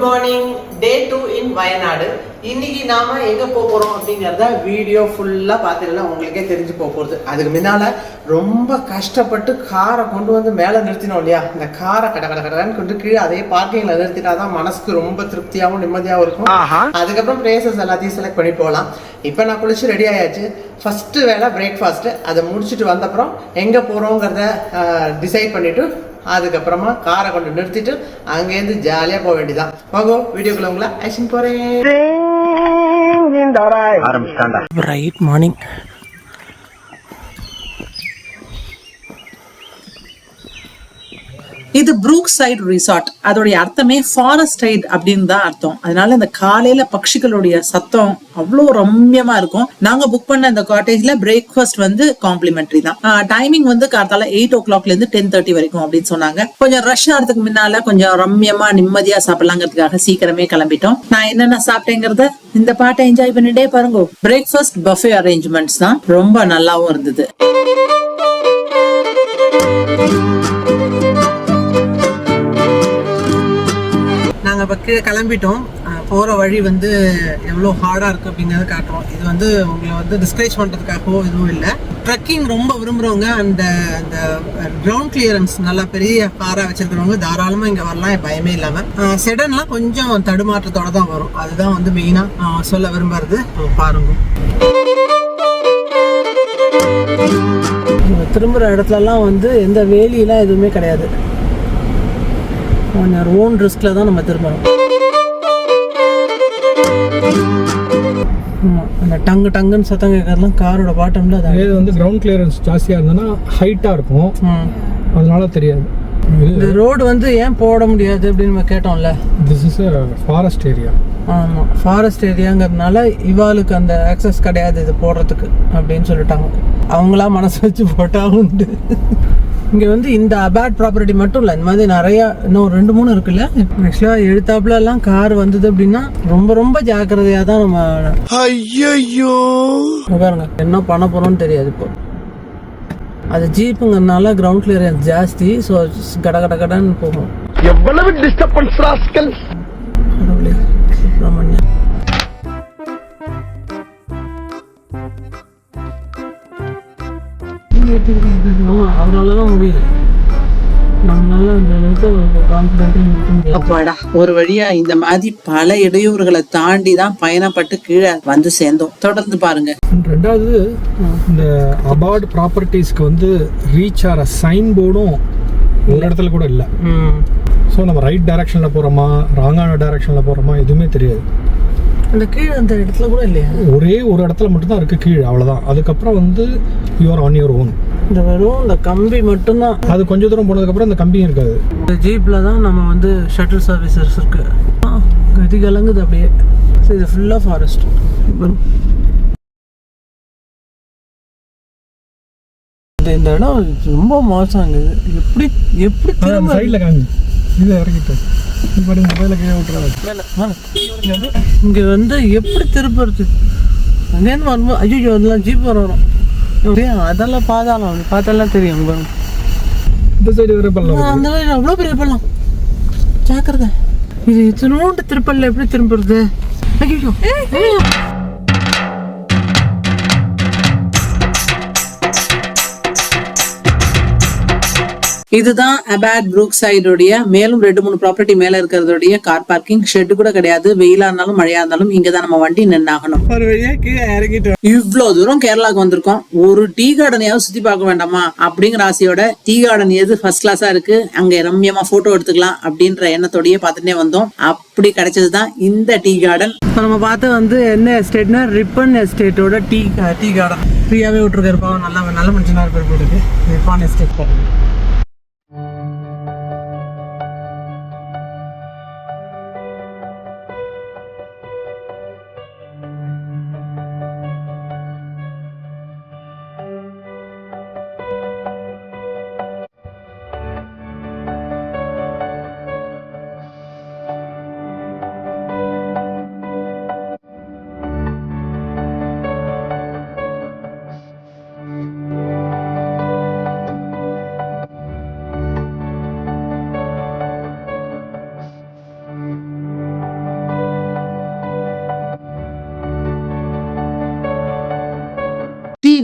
Good morning day two in Wayanad இன்னைக்கு நாம எங்க போறோம் அப்படிங்கறத வீடியோ ஃபுல்லா பாத்தீங்கன்னா உங்களுக்கே தெரிஞ்சு போக போகுது அதுக்கு முன்னால ரொம்ப கஷ்டப்பட்டு காரை கொண்டு வந்து மேல நிறுத்தினோம் இல்லையா? இந்த காரை கட கட கடன்னு கொண்டு கீழே அதே பார்க்கிங்ல நிறுத்திட்டாதான் மனசுக்கு ரொம்ப திருப்தியாகவும் நிம்மதியாகவும் இருக்கும். அதுக்கப்புறம் பிளேசஸ் எல்லாத்தையும் செலக்ட் பண்ணி போகலாம். இப்போ நான் குளிச்சு ரெடி ஆயாச்சு. ஃபர்ஸ்ட் வேலை பிரேக்ஃபாஸ்ட் அதை முடிச்சுட்டு வந்தப்புறம் எங்க போறோங்கிறத டிசைட் பண்ணிட்டு அதுக்கப்புறமா காரை கொண்டு நிறுத்திட்டு அங்கேருந்து ஜாலியாக போக வேண்டியதான் போகோ வீடியோக்குள்ள உங்களை ஆக்ஷன் போறேன் ரைட் மார்னிங் இது ப்ரூக் சைடு ரிசார்ட் அதோடைய அர்த்தமே ஃபாரஸ்ட் ரைட் அப்படின்னு தான் அர்த்தம். அதனால இந்த காலையில பட்சிகளுடைய சத்தம் அவ்வளோ ரம்யமா இருக்கும். நாங்க புக் பண்ண இந்த காட்டேஜ்ல பிரேக்ஃபாஸ்ட் வந்து காம்ப்ளிமெண்ட்ரி தான். டைமிங் வந்து காத்தால எயிட் ஓ கிளாக்ல இருந்து டென் தேர்ட்டி வரைக்கும் அப்படின்னு சொன்னாங்க. கொஞ்சம் ரஷ் ஆகிறதுக்கு முன்னால கொஞ்சம் ரம்யமா நிம்மதியா சாப்பிடலாங்கிறதுக்காக சீக்கிரமே கிளம்பிட்டோம். நான் என்னென்ன சாப்பிட்டேங்கிறத இந்த பாட்டை என்ஜாய் பண்ணிட்டே பாருங்க. பிரேக்ஃபாஸ்ட் பஃபே அரேஞ்ச்மெண்ட்ஸ் தான். ரொம்ப நல்லாவும் இருந்தது. கீழே கிளம்பிட்டோம். போகிற வழி வந்து எவ்வளோ ஹார்டாக இருக்குது அப்படிங்கிறத காட்டுறோம். இது வந்து உங்களை வந்து டிஸ்கரேஜ் பண்ணுறதுக்காகவோ எதுவும் இல்லை. ட்ரெக்கிங் ரொம்ப விரும்புகிறவங்க அந்த அந்த கிரவுண்ட் கிளியரன்ஸ் நல்லா பெரிய காராக வச்சுருக்கிறவங்க தாராளமாக இங்கே வரலாம் பயமே இல்லாமல் செடன்லாம் கொஞ்சம் தடுமாற்றத்தோடு தான் வரும். அதுதான் வந்து மெயினாக சொல்ல விரும்புறது. பாருங்க. திரும்புகிற இடத்துலலாம் வந்து எந்த வேலியெலாம் எதுவுமே கிடையாது. கொஞ்சம் ஓன் ரிஸ்கில் தான் நம்ம திரும்பணும். அந்த டங்கு டங்குன்னு சத்தம் கேட்கறதுலாம் காரோட பாட்டம்ல அது இது வந்து கிரவுண்ட் கிளியரன்ஸ் ஜாஸ்தியாக இருந்ததுன்னா ஹைட்டாக இருக்கும். அதனால தெரியாது. இந்த ரோடு வந்து ஏன் போட முடியாது அப்படின்னு நம்ம கேட்டோம்ல? திஸ் இஸ் ஃபாரஸ்ட் ஏரியா ஆமாம் ஃபாரஸ்ட் ஏரியாங்கிறதுனால இவாளுக்கு அந்த ஆக்சஸ் கிடையாது இது போடுறதுக்கு அப்படின்னு சொல்லிட்டாங்க. அவங்களா மனசு வச்சு போட்டா உண்டு. இங்கே வந்து இந்த அபேட் ப்ராப்பர்ட்டி மட்டும் இல்லை இந்த மாதிரி நிறையா இன்னும் ரெண்டு மூணு இருக்குல்ல? ஆக்சுவலாக எழுத்தாப்புல எல்லாம் கார் வந்தது அப்படின்னா ரொம்ப ரொம்ப ஜாக்கிரதையாக தான் நம்ம ஐயோ பாருங்க என்ன பண்ண போகிறோம்னு தெரியாது இப்போ. அது ஜீப்புங்கிறதுனால கிரவுண்ட் கிளியரன்ஸ் ஜாஸ்தி ஸோ கட கட கடன்னு போகும். எவ்வளவு டிஸ்டர்பன்ஸ் ராஸ்கல்? கடவுளே சுப்பிரமணியம் அவரால தான் முடியுது நம்மளால அந்த அளவுக்கு கான்ஃபிடென்ட்டாக அப்பாடா ஒரு வழியா இந்த மாதிரி பல இடையூறுகளை தாண்டி தான் பயணப்பட்டு கீழே வந்து சேர்ந்தோம். தொடர்ந்து பாருங்க. ரெண்டாவது இந்த அபார்ட் ப்ராப்பர்ட்டிஸ்க்கு வந்து ரீச் ஆகிற சைன் போர்டும் ஒரு இடத்துல கூட இல்லை. ஸோ நம்ம ரைட் டைரக்ஷனில் போகிறோமா ராங்கான டைரக்ஷனில் போகிறோமா எதுவுமே தெரியாது. அந்த கீழே அந்த இடத்துல கூட இல்லையா? ஒரே ஒரு இடத்துல மட்டும்தான் இருக்குது கீழே அவ்வளோதான் அதுக்கப்புறம் வந்து யூஆர் ஆன் யுவர் ஓன் இந்த வெறும் இந்த கம்பி மட்டும்தான். அது கொஞ்சம் தூரம் போனதுக்கப்புறம் அந்த கம்பியும் இருக்காது. இந்த ஜீப்பில் தான் நம்ம வந்து ஷட்டில் சர்வீசஸ் இருக்கு. ஆ, கதி கலங்குது அப்படியே. இது ஃபுல்லாக ஃபாரஸ்ட் இந்த இடம் ரொம்ப மோசம் எப்படி எப்படி திரும்ப சைடில் காமி இதை இறக்கிட்டு. பாருங்க மொபைலில் கீழே மேல. இங்க வந்து எப்படி திருப்புறது? அங்கேருந்து வரும்போது ஐயோ அதெல்லாம் ஜீப் வர வரும். அப்படியே அதெல்லாம் பாதாளம். பார்த்தாலாம் தெரியும் பாருங்க. இந்த சைடு வேறு பண்ணலாம் ஆ, அந்த வழி அவ்வளோ பெரிய பள்ளம். ஜாக்கிரதை. இது இத்தினோண்டு திருப்பல்ல எப்படி திரும்புறது? ஐயோ இதுதான் அபாட் ப்ரூக் சைடுடைய மேலும் ரெண்டு மூணு ப்ராப்பர்ட்டி மேல இருக்கிறதுடைய கார் பார்க்கிங் ஷெட் கூட கிடையாது. வெயிலா இருந்தாலும் மழையா இருந்தாலும் இங்க தான் நம்ம வண்டி நின்னாகணும். இவ்வளவு தூரம் கேரளாக்கு வந்திருக்கோம். ஒரு டீ கார்டனையாவது சுத்தி பார்க்க வேண்டாமா? அப்படிங்கிற ஆசையோட டீ கார்டன் எது ஃபர்ஸ்ட் கிளாஸா இருக்கு? அங்க ரம்யமா போட்டோ எடுத்துக்கலாம் அப்படின்ற எண்ணத்தோடயே பார்த்துட்டே வந்தோம். அப்படி கிடைச்சதுதான் இந்த டீ கார்டன் இப்போ நம்ம பார்த்து வந்து என்ன எஸ்டேட்னா ரிப்பன் எஸ்டேட்டோட டீ டீ கார்டன் ஃப்ரீயாகவே விட்டுருக்காரு பாவம். நல்லா நல்ல மனுஷனாக இருப்பார் போட்டுருக்கு ரிப்பான் எஸ்டேட் பாருங்க.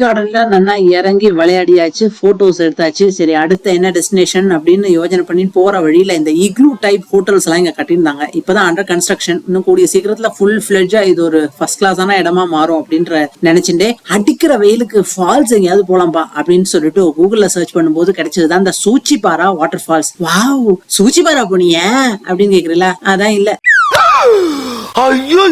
கார்டன்ல நல்லா இறங்கி விளையாடியாச்சு போட்டோஸ் எடுத்தாச்சு. சரி அடுத்த என்ன டெஸ்டினேஷன் அப்படின்னு யோசனை பண்ணி போற வழியில இந்த இக்லூ டைப் ஹோட்டல்ஸ் எல்லாம் இங்க கட்டியிருந்தாங்க. இப்பதான் அண்டர் கன்ஸ்ட்ரக்ஷன் இன்னும் கூடிய சீக்கிரத்துல ஃபுல் ஃபிளட்ஜா இது ஒரு ஃபர்ஸ்ட் கிளாஸான இடமா மாறும் அப்படின்ற நினைச்சுட்டே அடிக்கிற வெயிலுக்கு ஃபால்ஸ் எங்கேயாவது போலாம்பா அப்படின்னு சொல்லிட்டு கூகுள்ல சர்ச் பண்ணும்போது கிடைச்சதுதான் இந்த Soochipara water falls wow Soochipara போனிய அப்படின்னு கேக்குறீங்களா அதான் இல்ல. ஐயோ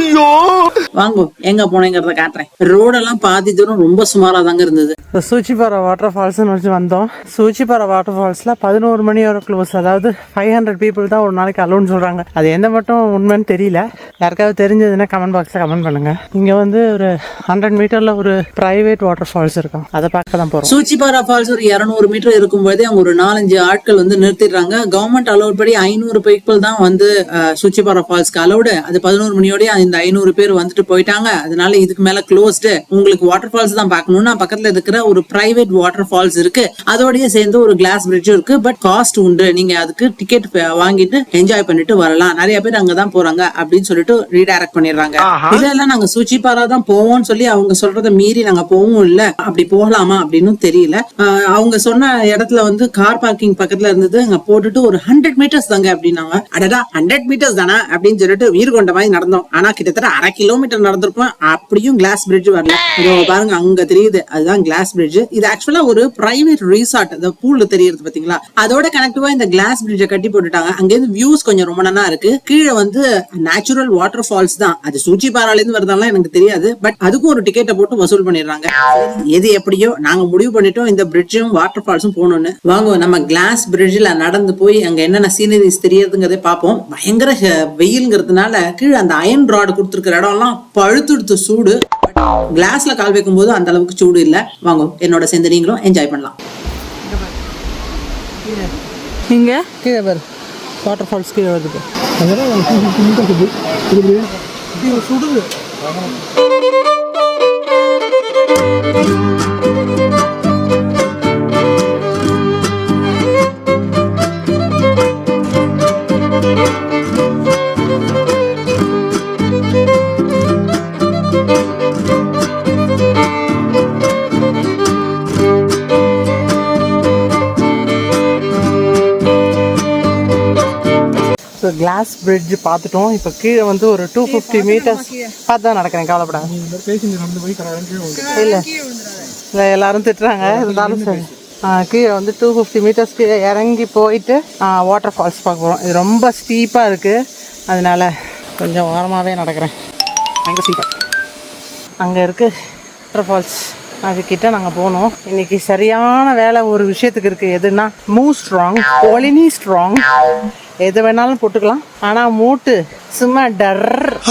வாங்கோ எங்க போனேங்கிறத காட்டுறேன். ரோடெல்லாம் பாதி தூரம் ரொம்ப சுமாரா தாங்க இருந்தது. சூச்சிப்பாறை வாட்டர் ஃபால்ஸ்னு வச்சு வந்தோம். சூச்சிப்பாறை வாட்டர் ஃபால்ஸில் பதினோரு மணி வரை க்ளோஸ் அதாவது ஃபைவ் ஹண்ட்ரட் பீப்புள் தான் ஒரு நாளைக்கு அலோன்னு சொல்கிறாங்க அது எந்த மட்டும் உண்மைன்னு தெரியல. யாருக்காவது தெரிஞ்சதுன்னா கமெண்ட் பாக்ஸில் கமெண்ட் பண்ணுங்கள் இங்கே வந்து ஒரு ஹண்ட்ரட் மீட்டரில் ஒரு ப்ரைவேட் வாட்டர் ஃபால்ஸ் இருக்கும். அதை பார்க்க தான் போகிறோம் சூச்சிபாரா ஃபால்ஸ் ஒரு இருநூறு மீட்டர் இருக்கும்போதே அவங்க ஒரு நாலஞ்சு ஆட்கள் வந்து நிறுத்திடுறாங்க. கவர்மெண்ட் அலோட் படி ஐநூறு பீப்புள் தான் வந்து சூச்சிபாரா ஃபால்ஸ்க்கு அலோடு அது பதினோரு மணியோடய இந்த ஐநூறு பேர் வந்துட்டு போயிட்டாங்க. அதனால இதுக்கு மேல க்ளோஸ்டு உங்களுக்கு வாட்டர் ஃபால்ஸ் தான் பார்க்கணும்னா பக்கத்துல இருக்கிற ஒரு பிரைவேட் வாட்டர் ஃபால்ஸ் இருக்கு. அதோடய சேர்ந்து ஒரு கிளாஸ் பிரிட்ஜும் இருக்கு. பட் காஸ்ட் உண்டு. நீங்க அதுக்கு டிக்கெட் வாங்கிட்டு என்ஜாய் பண்ணிட்டு வரலாம். நிறைய பேர் அங்கதான் போறாங்க அப்படின்னு சொல்லிட்டு ரீடைரக்ட் பண்ணிடுறாங்க. இல்ல நாங்க சூச்சிபாரா தான் போவோம்னு சொல்லி அவங்க சொல்றத மீறி நாங்க போவோம் இல்ல. அப்படி போகலாமா அப்படின்னு தெரியல. அவங்க சொன்ன இடத்துல வந்து கார் பார்க்கிங் பக்கத்துல இருந்தது. அங்க போட்டுட்டு ஒரு ஹண்ட்ரட் மீட்டர்ஸ் தாங்க அப்படின்னாங்க. அடடா ஹண்ட்ரட் மீட்டர்ஸ் தானே அப்படின்னு சொல்லிட்டு உயிர் கொண்ட மாதிரி நடந்தோம். ஆனா கிட்டத்தட்ட அரை கிலோமீட்டர் நடந்திருப்போம் அப்படியும் கிளாஸ் பிரிட்ஜ் வரல. பாருங்க அங்க தெரியுது. அதுதான் கிளாஸ் பிரிட்ஜ் இது ஆக்சுவலா ஒரு பிரைவேட் ரிசார்ட் அந்த பூல்ல தெரியுது பாத்தீங்களா? அதோட கனெக்டிவா இந்த கிளாஸ் பிரிட்ஜை கட்டி போட்டுட்டாங்க. அங்க இருந்து வியூஸ் கொஞ்சம் ரொம்ப நல்லா இருக்கு. கீழே வந்து நேச்சுரல் வாட்டர் ஃபால்ஸ் தான். அது சூச்சி பாறால இருந்து வரதெல்லாம் எனக்கு தெரியாது. பட் அதுக்கும் ஒரு டிக்கெட்டை போட்டு வசூல் பண்ணிடுறாங்க. எது எப்படியோ நாங்க முடிவு பண்ணிட்டோம் இந்த பிரிட்ஜும் வாட்டர் ஃபால்ஸும் போகணும்னு. வாங்க நம்ம கிளாஸ் பிரிட்ஜில் நடந்து போய் அங்க என்னென்ன சீனரிஸ் தெரியுதுங்கிறதே பார்ப்போம். பயங்கர வெயில்ங்கிறதுனால கீழே அந்த அயன் ராடு கொடுத்துருக்கிற இடம்லாம் பழுத்துடுத்து சூடு. கிளாஸ்ல கால் வைக்கும்போது அந்த அளவுக்கு சூடு இல்ல. வாங்க என்னோட சேர்ந்து நீங்களும் என்ஜாய் பண்ணலாம். இங்க? கீழே பாரு. வாட்டர் ஃபால்ஸ் கீழே வருது. சுடுது. கிளாஸ் பிரிட்ஜ் பார்த்துட்டோம். இப்போ கீழே வந்து ஒரு டூ ஃபிஃப்டி மீட்டர்ஸ் பார்த்து தான் நடக்கிறேன் கவலைப்படாத. இல்லை. இல்லை எல்லாரும் திட்டுறாங்க. இருந்தாலும் சரி. ஆ, கீழே வந்து டூ ஃபிஃப்டி மீட்டர்ஸ் கீழே இறங்கி போயிட்டு வாட்டர் ஃபால்ஸ் பார்க்க போகிறோம் இது ரொம்ப ஸ்டீப்பாக இருக்குது அதனால கொஞ்சம் ஓரமாகவே நடக்கிறேன். அங்கே ஸ்டீப்பாக அங்கே இருக்கு வாட்டர் ஃபால்ஸ் அதுக்கிட்ட நாங்கள் போனோம். இன்னைக்கு சரியான வேலை ஒரு விஷயத்துக்கு இருக்குது எதுனா மூவ் ஸ்ட்ராங் ஒலினி ஸ்ட்ராங் எது வேணாலும் போட்டுக்கலாம். ஆனால் மூட்டு சும்மா டர்.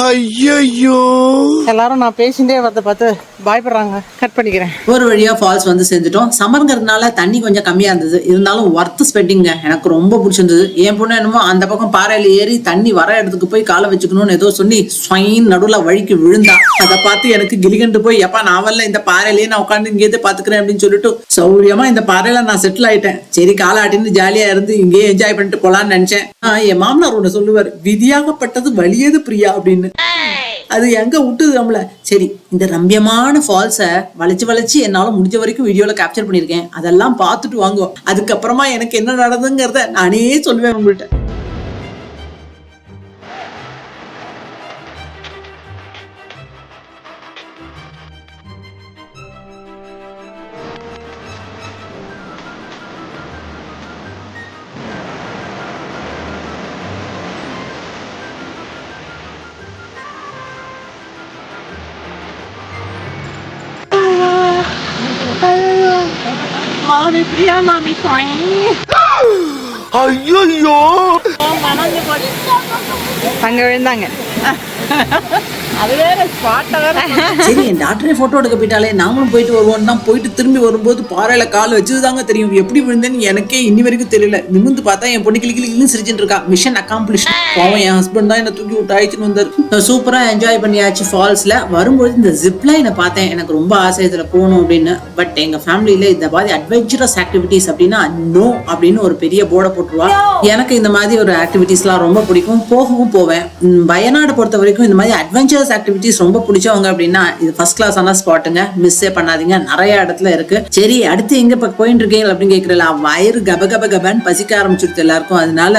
ஐயோ எல்லாரும் நான் பேசிட்டே வரதை பார்த்து பயப்படுறாங்க. கட் பண்ணிக்கிறேன். ஒரு வழியா ஃபால்ஸ் வந்து சேர்ந்துட்டோம். சம்மருங்கிறதுனால தண்ணி கொஞ்சம் கம்மியா இருந்தது. இருந்தாலும் ஒர்த் ஸ்பெட்டிங்க எனக்கு ரொம்ப பிடிச்சிருந்தது. என் பொண்ணு என்னமோ அந்த பக்கம் பாறையில ஏறி தண்ணி வர இடத்துக்கு போய் காலை வச்சுக்கணும்னு ஏதோ சொல்லி ஸ்வைன் நடுவுல வழிக்கு விழுந்தா. அதை பார்த்து எனக்கு கிளிகண்டு போய் எப்பா நான் வரல. இந்த பாறையிலேயே நான் உட்காந்து இங்கேயே பாத்துக்கிறேன் அப்படின்னு சொல்லிட்டு சௌரியமா இந்த பாறையில நான் செட்டில் ஆயிட்டேன். சரி காலாட்டின்னு ஜாலியா இருந்து இங்கேயே என்ஜாய் பண்ணிட்டு போலான்னு நினைச்சேன். என் மாமனார் ஒண்ணு சொல்லுவார் விதியாகப்பட்டது வலியது பிரியா அப்படின்னு. அது எங்க விட்டுது நம்மள? சரி இந்த ரம்யமான ஃபால்ஸை வளைச்சு வளைச்சு என்னால முடிஞ்ச வரைக்கும் வீடியோல கேப்சர் பண்ணிருக்கேன் அதெல்லாம் பார்த்துட்டு வாங்குவோம் அதுக்கப்புறமா எனக்கு என்ன நடந்ததுங்கிறத நானே சொல்லுவேன் உங்கள்கிட்ட 마을을 불려놈이 소잉 아이야야 만원이 버린다 방글방글 ஐயோ அங்க விழுந்தாங்க சரி என் டாக்டரே போட்டோ எடுக்க போயிட்டாலே நாங்களும் போயிட்டு வருவோம் தான் போயிட்டு திரும்பி வரும்போது பாறையில கால் வச்சதுதாங்க தெரியும். எப்படி விழுந்தேன்னு எனக்கே இன்னி வரைக்கும் தெரியல. நிமிந்து பார்த்தா என் பொண்ணு கிளி கிளி சிரிச்சுட்டு இருக்கா. மிஷன் அக்காம்ப்ளிஷ் பாவம் என் ஹஸ்பண்ட் தான் என்ன தூக்கி விட்டு ஆயிடுச்சுன்னு வந்தாரு. சூப்பரா என்ஜாய் பண்ணியாச்சு ஃபால்ஸ்ல வரும்போது இந்த ஜிப் லைனை பார்த்தேன். எனக்கு ரொம்ப ஆசை இதுல போகணும் அப்படின்னு. பட் எங்க ஃபேமிலியில இந்த மாதிரி அட்வென்ச்சரஸ் ஆக்டிவிட்டிஸ் அப்படின்னா நோ அப்படின்னு ஒரு பெரிய போர்டை போட்டுருவா. எனக்கு இந்த மாதிரி ஒரு ஆக்டிவிட்டிஸ்லாம் ரொம்ப பிடிக்கும். போகவும் போவேன். வயநாடு பொறுத்த வரைக்கும் இந்த மாதிரி அட்வென்ச்சர்ஸ் ஆக்டிவிட்டிஸ் ரொம்ப பிடிச்சவங்க அப்படின்னா இது ஃபர்ஸ்ட் கிளாஸ் ஆன ஸ்பாட்டுங்க மிஸ்ஸே பண்ணாதீங்க. நிறைய இடத்துல இருக்கு. சரி அடுத்து எங்க இப்ப போயிட்டு இருக்கீங்க அப்படின்னு கேக்குறல வயிறு கப கப கபன்னு பசிக்க ஆரம்பிச்சிருது எல்லாருக்கும். அதனால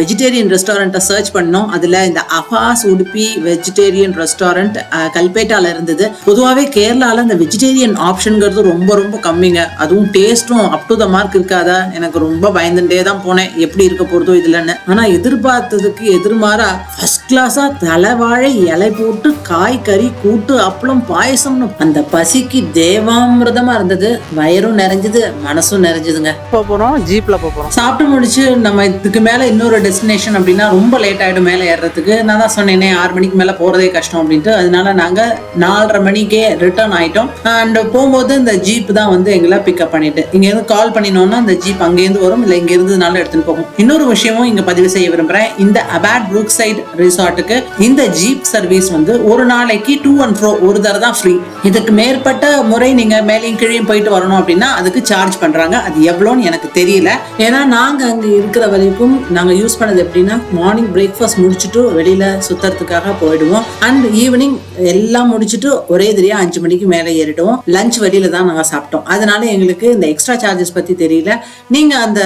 வெஜிடேரியன் ரெஸ்டாரண்ட்டை சர்ச் பண்ணோம். அதுல இந்த அஃபாஸ் உடுப்பி வெஜிடேரியன் ரெஸ்டாரண்ட் கல்பேட்டால இருந்தது. பொதுவாகவே கேரளால இந்த வெஜிடேரியன் ஆப்ஷன்ங்கிறது ரொம்ப ரொம்ப கம்மிங்க. அதுவும் டேஸ்ட்டும் அப் டு த மார்க் இருக்காதா? எனக்கு ரொம்ப பயந்துட்டே தான் போனேன். எப்படி இருக்க போறதோ இதுலன்னு. ஆனா எதிர்பார்த்ததுக்கு எதிர்மாறா ஃபர்ஸ்ட் கிளாஸா தலைவாழை இலை போட்டு காய் கறி கூட்டு அப்பளம் பாயசம்னு. அந்த பசிக்கு தேவாமிர்தமா இருந்தது. வயிறும் நிறைஞ்சது மனசும் நிறைஞ்சதுங்க. போறோம் ஜீப்ல போறோம். சாப்பிட்டு முடிச்சு நம்ம இதுக்கு மேல இன்னொரு டெஸ்டினேஷன் அப்படின்னா ரொம்ப லேட் ஆயிடும் மேல ஏறுறதுக்கு. நான் தான் சொன்னேனே ஆறு மணிக்கு மேல போறதே கஷ்டம் அப்படின்ட்டு. அதனால நாங்க நாலரை மணிக்கே ரிட்டர்ன் ஆயிட்டோம். அண்ட் போகும்போது இந்த ஜீப் தான் வந்து எங்களை பிக்கப் பண்ணிட்டு. இங்க இருந்து கால் பண்ணினோம்னா இந்த ஜீப் அங்கேருந்து வரும் இல்ல இங்க இருந்ததுனால எடுத்துட்டு போகும். இன்னொரு விஷயமும் இங்க பதிவு செய்ய விரும்புறேன். இந்த அபாட் புரூக் சைட் ரிசார்ட்டுக்கு இந்த ஜீப் சர்வீஸ் வந்து ஒரு நாளைக்கு டூ அண்ட் ஃப்ரோ ஒரு தடவை தான் ஃப்ரீ இதுக்கு மேற்பட்ட முறை நீங்க மேலேயும் கீழையும் போயிட்டு வரணும் அப்படின்னா அதுக்கு சார்ஜ் பண்றாங்க. அது எவ்வளோன்னு எனக்கு தெரியல. ஏன்னா நாங்க அங்க இருக்கிற வரைக்கும் நாங்க யூஸ் பண்ணது எப்படின்னா மார்னிங் பிரேக்ஃபாஸ்ட் முடிச்சுட்டு வெளியில சுத்தறதுக்காக போயிடுவோம். அண்ட் ஈவினிங் எல்லாம் முடிச்சுட்டு ஒரே தெரியா அஞ்சு மணிக்கு மேலே ஏறிடுவோம். லஞ்ச் வெளியில தான் நாங்க சாப்பிட்டோம். அதனால எங்களுக்கு இந்த எக்ஸ்ட்ரா சார்ஜஸ் பத்தி தெரியல. நீங்க அந்த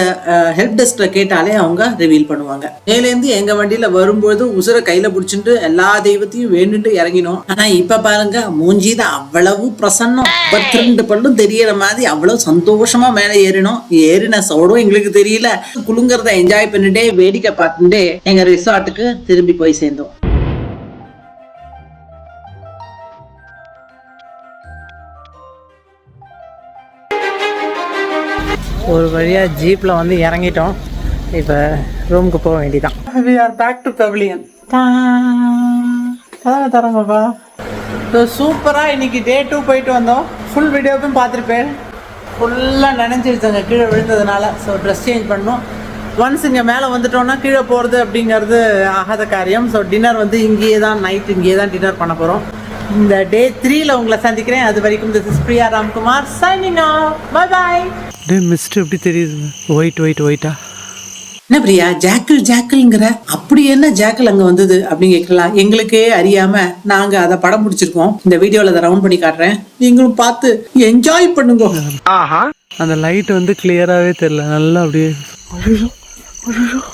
ஹெல்ப் டெஸ்க்ல கேட்டாலே அவங்க ரிவீல் பண்ணுவாங்க. மேலேருந்து எங்க வண்டியில வரும்போது உசுர கையில பிடிச்சிட்டு எல்லா தெய்வத்தையும் வேணும் வேண்டுட்டு இறங்கினோம். ஆனா இப்ப பாருங்க மூஞ்சி தான் அவ்வளவு பிரசன்னம். பத்து ரெண்டு பல்லும் தெரியற மாதிரி அவ்வளவு சந்தோஷமா மேலே ஏறினோம். ஏறின சோடும் எங்களுக்கு தெரியல. குலுங்கறத என்ஜாய் பண்ணிட்டே வேடிக்கை பார்த்துட்டே எங்க ரிசார்ட்டுக்கு திரும்பி போய் சேர்ந்தோம். ஒரு வழியா ஜீப்ல வந்து இறங்கிட்டோம். இப்ப ரூமுக்கு போக வேண்டியதான் we are back to pavilion கதவை தரங்கப்பா சூப்பராக இன்னைக்கு டே டூ போயிட்டு வந்தோம். ஃபுல் வீடியோவும் பார்த்துருப்பேன். ஃபுல்லாக நினைஞ்சிருச்சுங்க கீழே விழுந்ததுனால. ஸோ ட்ரெஸ் சேஞ்ச் பண்ணோம். ஒன்ஸ் இங்கே மேலே வந்துட்டோம்னா கீழே போகிறது அப்படிங்கிறது ஆகாத காரியம். ஸோ டின்னர் வந்து இங்கேயே தான் நைட் இங்கேயே தான் டின்னர் பண்ண போகிறோம் இந்த டே த்ரீல உங்களை சந்திக்கிறேன். அது வரைக்கும் this is Priya Ramkumar signing bye bye the mist எப்படி தெரியுதுங்க? ஒயிட் ஒயிட் ஒயிட்டா என்ன பிரியா ஜாக்கிள் ஜாக்கிள்ங்கிற அப்படி என்ன ஜாக்கிள் அங்க வந்தது அப்படின்னு கேட்கலாம் எங்களுக்கே அறியாம நாங்க அதை படம் பிடிச்சிருக்கோம் இந்த வீடியோல அதை ரவுண்ட் பண்ணி காட்டுறேன். நீங்களும் பார்த்து என்ஜாய் பண்ணுங்க. அந்த லைட் வந்து கிளியராகவே தெரியல. நல்லா அப்படியே